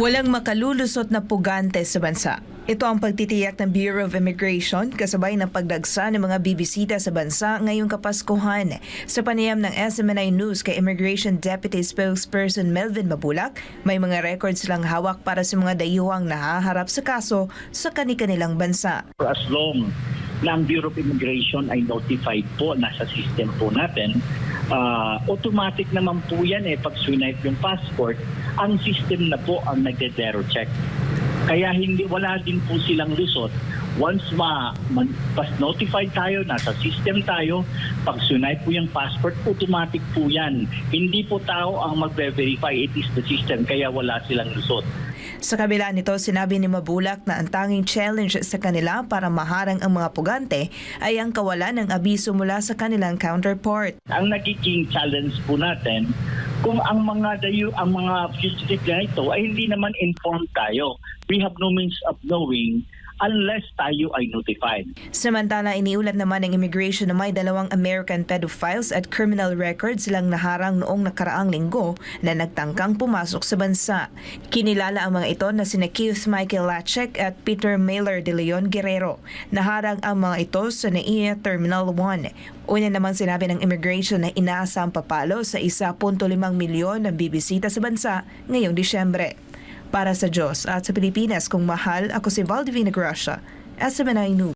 Walang makalulusot na pugante sa bansa. Ito ang pagtitiyak ng Bureau of Immigration kasabay ng pagdagsa ng mga bibisita sa bansa ngayong Kapaskuhan. Sa panayam ng SMNI News kay Immigration Deputy Spokesperson Melvin Mabulak, may mga records silang hawak para sa mga dayuhang nahaharap sa kaso sa kani-kanilang bansa. as long na Bureau of Immigration ay notified po, nasa system po natin, ah, automatic naman po yan eh, pag swipe yung passport, ang system na po ang nagde-zero check. Kaya hindi wala din po silang lusot. Once ma, pas notified tayo, nasa system tayo, pag swipe po yung passport, automatic po yan. Hindi po tao ang magbe-verify, it is the system, kaya wala silang lusot. Sa kabila nito, sinabi ni Mabulak na ang tanging challenge sa kanila para maharang ang mga pugante ay ang kawalan ng abiso mula sa kanilang counterpart. ang nagiging challenge po natin kung ang mga dayo ang mga fugitive na ito ay hindi naman informed tayo. We have no means of knowing unless tayo ay notified. Samantala, iniulat naman ng immigration na may dalawang American pedophiles at criminal records silang naharang noong nakaraang linggo na nagtangkang pumasok sa bansa. Kinilala ang mga ito na sina Keith Michael Lachek at Peter Mailer de Leon Guerrero. Naharang ang mga ito sa NAIA Terminal 1. Una naman sinabi ng immigration na inaasa ang papalo sa 1.5 milyon na bibisita sa bansa ngayong Disyembre. Para sa Diyos at sa Pilipinas kung mahal, ako si Valdivina Gracia, SMNI News.